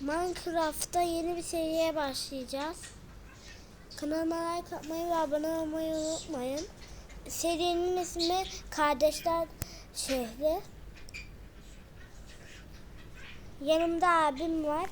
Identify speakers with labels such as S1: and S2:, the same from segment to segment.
S1: Minecraft'ta yeni bir seriye başlayacağız. Kanalıma like atmayı ve abone olmayı unutmayın. Serinin ismi Kardeşler Şehri. Yanımda abim var.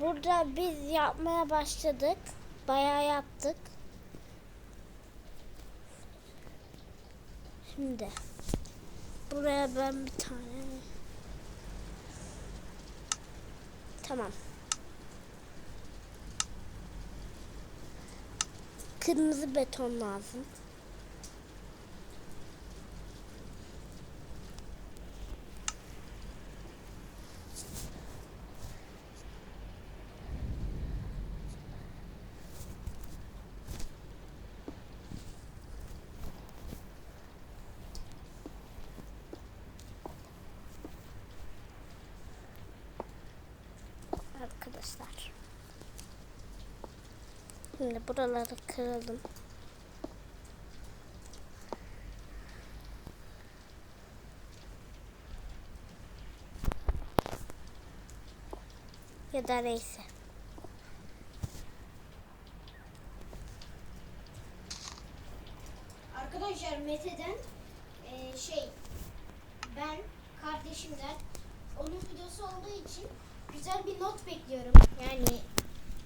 S1: Burada biz yapmaya başladık. Bayağı yaptık. Şimdi buraya ben bir tane Tamam. Kırmızı beton lazım. Arkadaşlar. Şimdi buraları kıralım. Ya da neyse.
S2: Arkadaşlar Mete'den eee, şey ben kardeşimden onun videosu olduğu için güzel bir not bekliyorum. Yani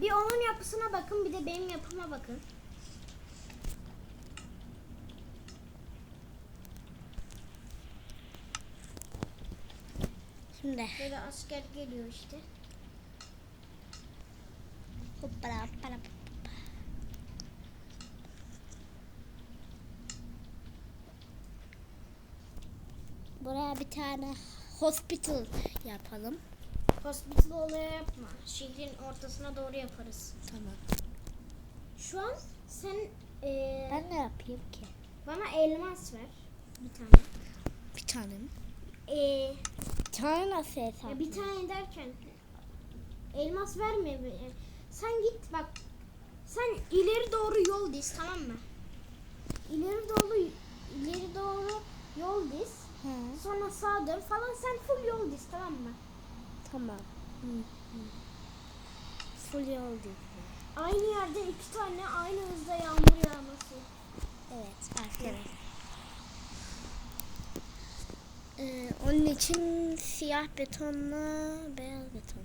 S2: bir onun yapısına bakın bir de benim yapıma bakın.
S1: Şimdi
S2: Böyle asker geliyor işte.
S1: hoppala hoppala hoppa. Buraya bir tane hospital yapalım.
S2: Hospital olaya yapma. Şehrin ortasına doğru yaparız.
S1: Tamam.
S2: Şu an sen eee,
S1: Ben ne yapayım ki?
S2: bana elmas ver. Bir tane.
S1: Bir tane mi?
S2: Eee
S1: Bir tane nasıl hesap?
S2: Ya bir tane derken elmas verme. be. Sen git bak. Sen ileri doğru yol diz tamam mı? İleri doğru ileri doğru yol diz. Sonra sağa dön falan sen full yol diz tamam mı?
S1: Tamam. Hı, hı. Full değil.
S2: Aynı yerde iki tane aynı hızda yağmur yağması.
S1: Evet arkadaşlar. Ee, onun için siyah betonla beyaz beton.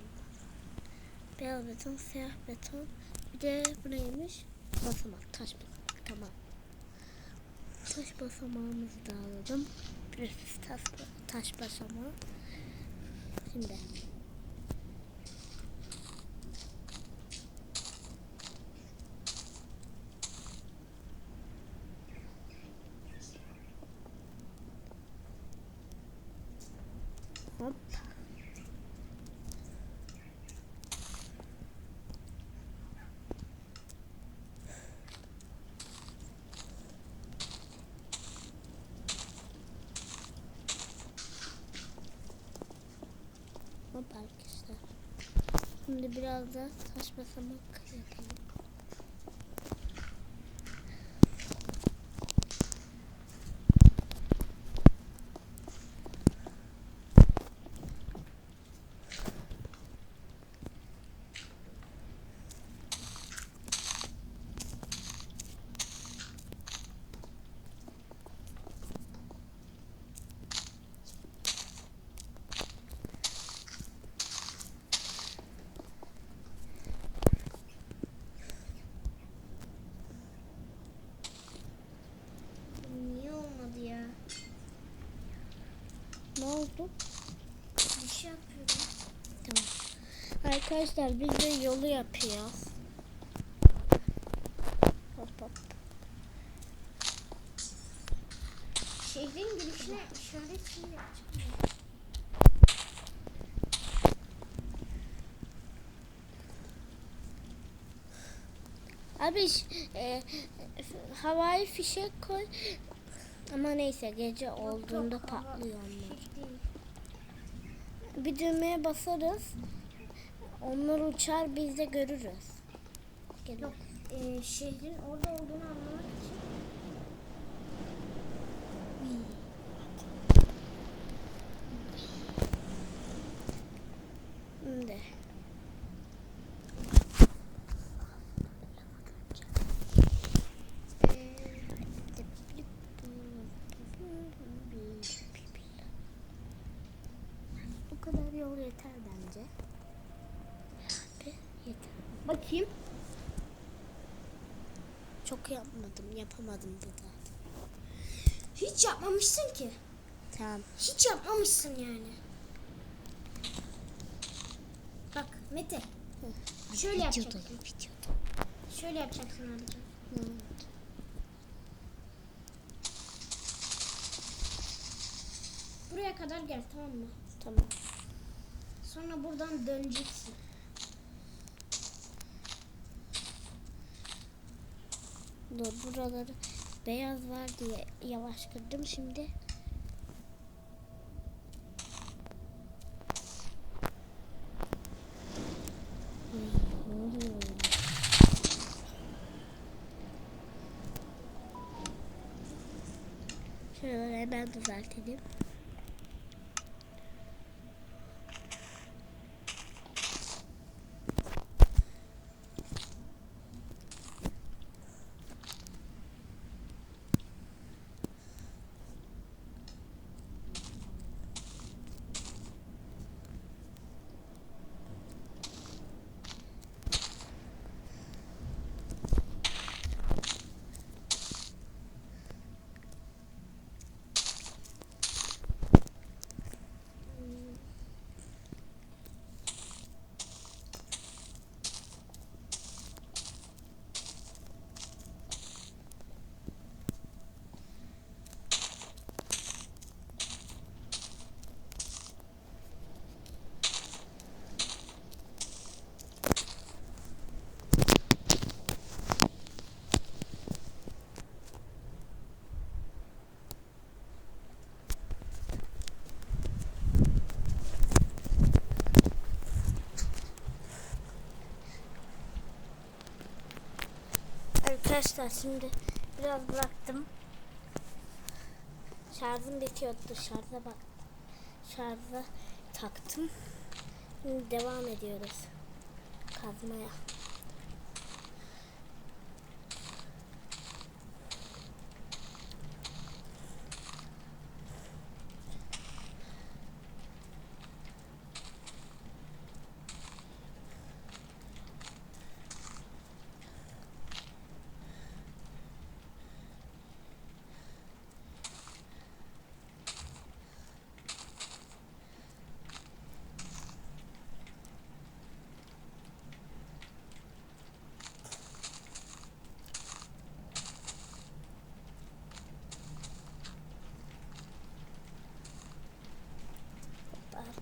S1: Beyaz beton, siyah beton. Bir de bu neymiş? Basamak, taş basamak. Tamam. Taş basamağımızı da alalım. Bir taş, taş basamağı. Şimdi. Hop. Hop arkadaşlar. Şimdi biraz da taş basamak yapalım.
S2: Niye olmadı ya?
S1: Ne oldu?
S2: Bir şey yapıyorum.
S1: Tamam. Arkadaşlar biz de yolu yapıyoruz. Hop hop.
S2: Şehrin girişine şey yapacağım.
S1: Abi e, havai fişek koy. Ama neyse gece olduğunda patlıyor onlar. Bir düğmeye basarız. Onlar uçar biz de görürüz. Gelin.
S2: Yok, e, şehrin orada olduğunu anlamak için
S1: Şimdi. Bu kadar yol yeter bence. Abi yeter.
S2: Bakayım.
S1: Çok yapmadım, yapamadım da zaten.
S2: Hiç yapmamışsın ki.
S1: Tamam.
S2: Hiç yapmamışsın yani. Bak Mete. Şöyle yapacaksın.
S1: Videoda.
S2: Şöyle yapacaksın abicim. Buraya kadar gel tamam mı?
S1: Tamam.
S2: Sonra buradan döneceksin.
S1: Dur buraları beyaz var diye yavaş kırdım şimdi. Şöyle hemen düzeltelim. Arkadaşlar şimdi biraz bıraktım. Şarjım bitiyordu. Şarja bak. Şarja taktım. Şimdi devam ediyoruz. Kazmaya.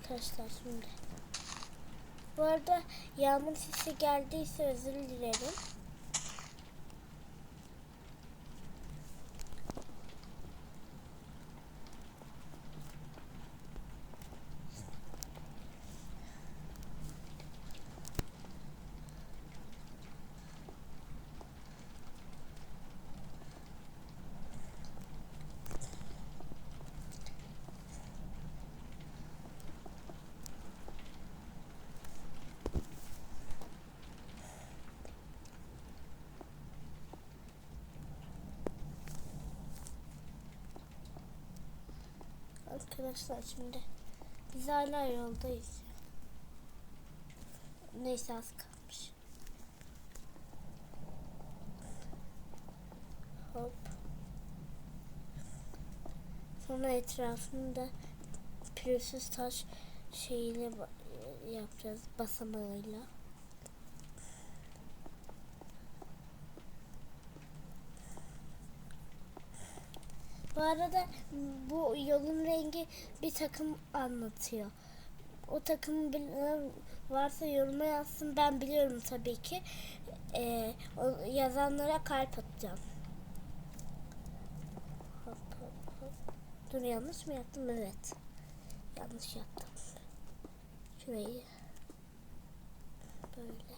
S1: Arkadaşlar şimdi. Bu arada yağmur sesi geldiyse özür dilerim. Arkadaşlar şimdi biz hala yoldayız. Neyse az kalmış. Hop. Sonra etrafında pürüzsüz taş şeyini ba- yapacağız basamağıyla. Bu arada bu yolun rengi bir takım anlatıyor. O takım varsa yoruma yazsın. Ben biliyorum tabii ki. Ee, yazanlara kalp atacağım. Dur yanlış mı yaptım? Evet. Yanlış yaptım. Şurayı böyle.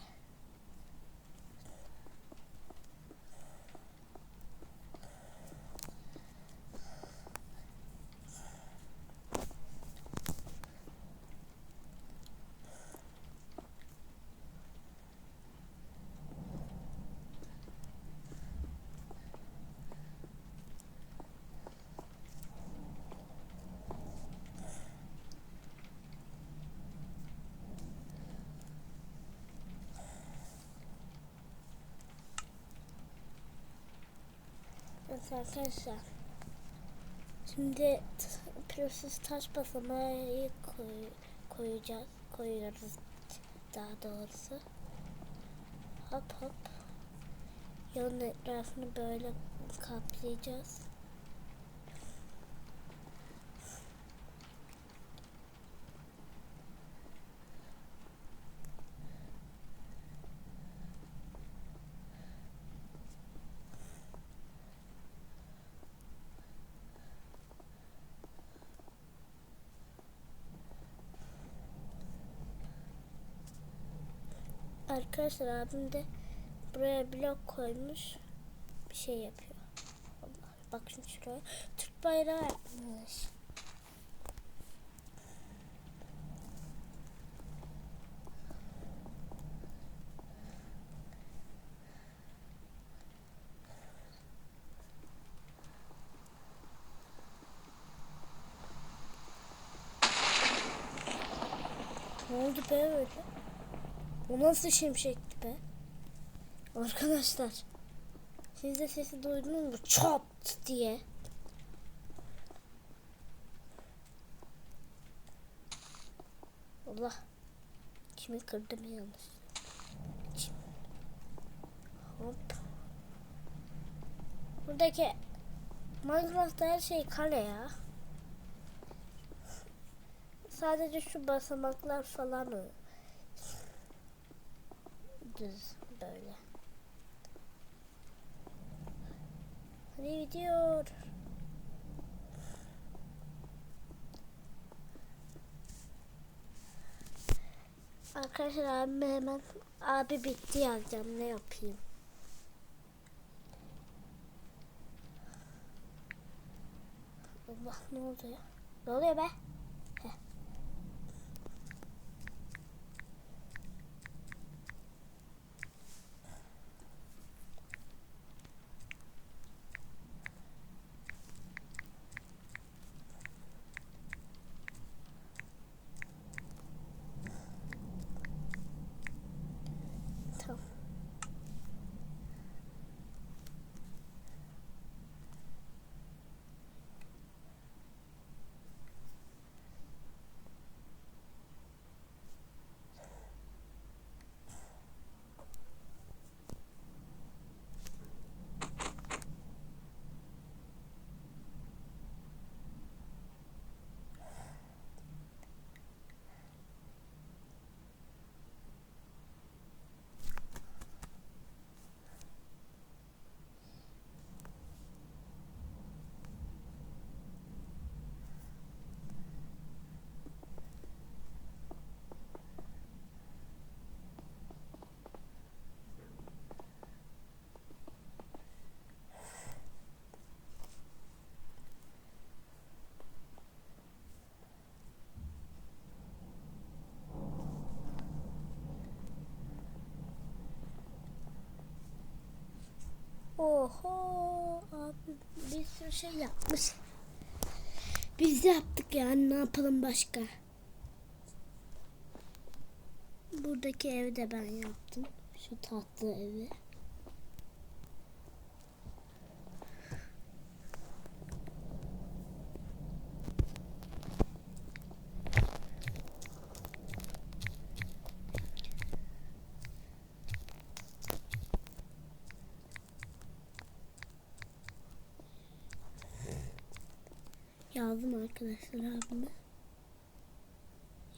S1: Evet arkadaşlar. Şimdi pürüzsüz taş basamağı koy, koyacağız. Koyuyoruz daha doğrusu. Hop hop. Yolun etrafını böyle kaplayacağız. Arkadaşlar abim de buraya blok koymuş. Bir şey yapıyor. Allah, bakın şuraya. Türk bayrağı yapmış. Ne oldu be öyle? O nasıl şimşekti be? Arkadaşlar. Siz de sesi duydunuz mu? Çat diye. Allah. Kimi kırdım yanlış. Kim? Hop. Buradaki Minecraft'ta her şey kale ya. Sadece şu basamaklar falan o düz böyle. Hadi gidiyor. Arkadaşlar abime hemen abi bitti yazacağım ne yapayım. Allah ne oldu ya? Ne oluyor be? Heh. Tamam. Oho abi bir sürü şey yapmış. Biz de yaptık yani ne yapalım başka. Buradaki evi de ben yaptım. Şu tatlı evi. Yazdım arkadaşlar abime.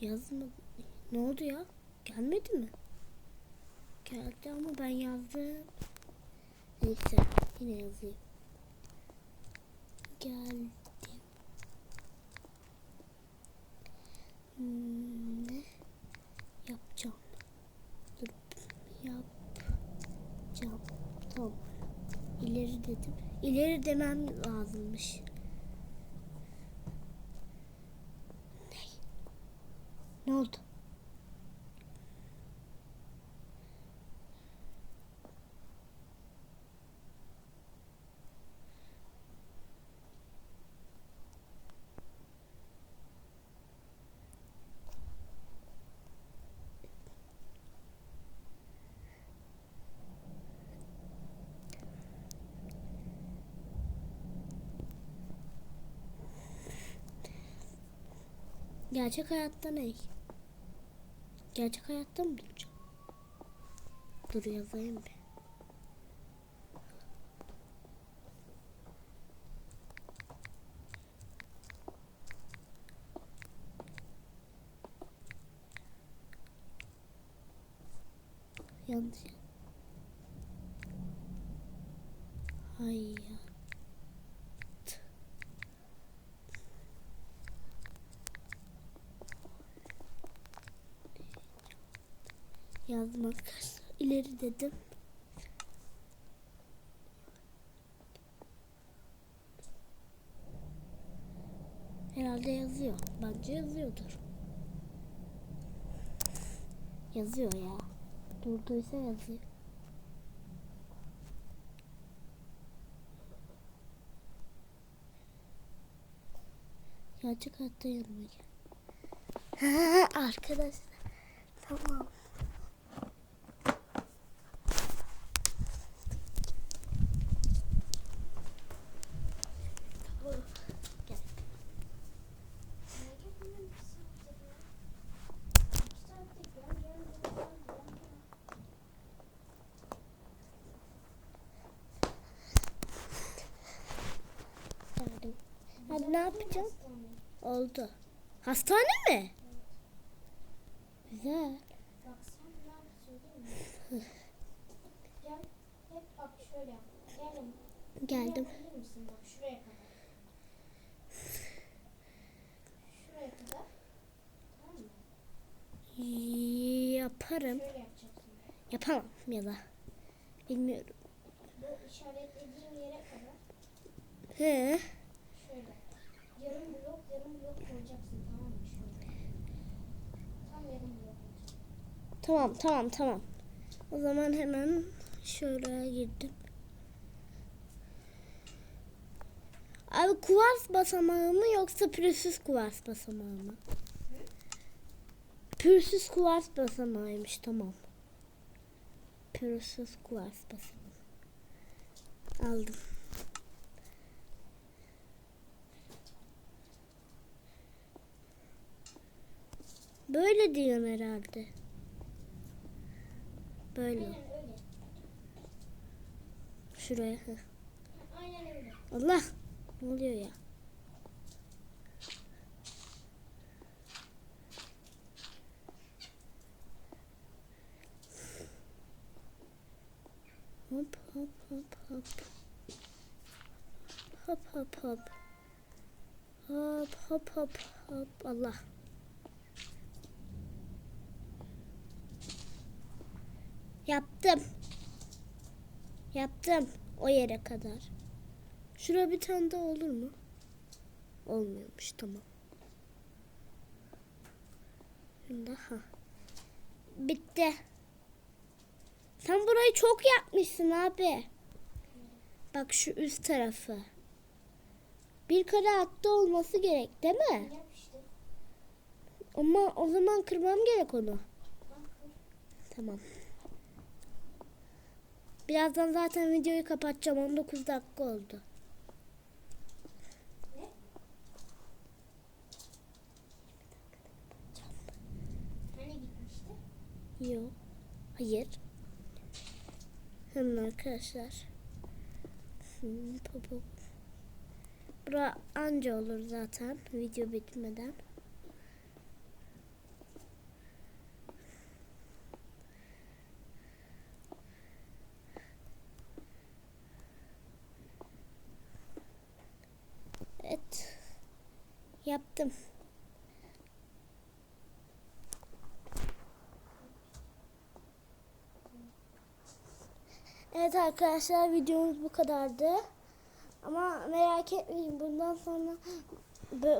S1: Yazmadı. Ne oldu ya? Gelmedi mi? Geldi ama ben yazdım. Neyse yine yazayım. Geldim. Hmm, Ne yapacağım? Dur yapacağım. Tamam. İleri dedim. İleri demem lazımmış. Ne oldu? Gerçek hayatta ne? Gerçek hayatta mı duracağım? Dur yazayım bir. Yanlış. Hayat. Yazdım arkadaşlar. İleri dedim. Herhalde yazıyor. Bence yazıyordur. Yazıyor ya. Durduysa yazıyor. Gerçek hayatta yanıma. Arkadaşlar. Tamam. Gel. Geldim. Hadi ne yapacağım? Oldu. Hastane mi? Güzel. Geldim.
S2: Şuraya kadar. Şuraya kadar.
S1: Yaparım. Yapamam ya da. Bilmiyorum.
S2: Bu işaretlediğim yere kadar
S1: He.
S2: şöyle. Yarım blok, yarım blok koyacaksın tamam mı? Şöyle. Tam yarım blok.
S1: Tamam tamam tamam. O zaman hemen şöyle girdim. Abi kuvars basamağı mı yoksa pürüzsüz kuvars basamağı mı? Pürüzsüz kuvars basamağıymış tamam. Pürüzsüz kuvars basamağı. Aldım. Böyle diyorsun herhalde. Böyle.
S2: Aynen öyle.
S1: Şuraya. heh.
S2: Aynen öyle.
S1: Allah. Ne oluyor ya? Hop hop hop hop. Hop hop hop. Hop hop hop hop. Allah. Yaptım. Yaptım. O yere kadar. Şuraya bir tane daha olur mu? Olmuyormuş tamam. Şimdi ha. Bitti. Sen burayı çok yapmışsın abi. Bak şu üst tarafı. Bir kare hatta olması gerek değil mi? Ama o zaman kırmam gerek onu. Tamam. Birazdan zaten videoyu kapatacağım. 19 dakika oldu. Yok. Hayır. Hemen arkadaşlar. Bura anca olur zaten video bitmeden. Evet. Yaptım. Evet arkadaşlar videomuz bu kadardı. Ama merak etmeyin bundan sonra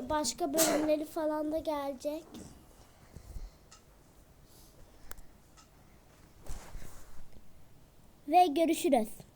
S1: başka bölümleri falan da gelecek. Ve görüşürüz.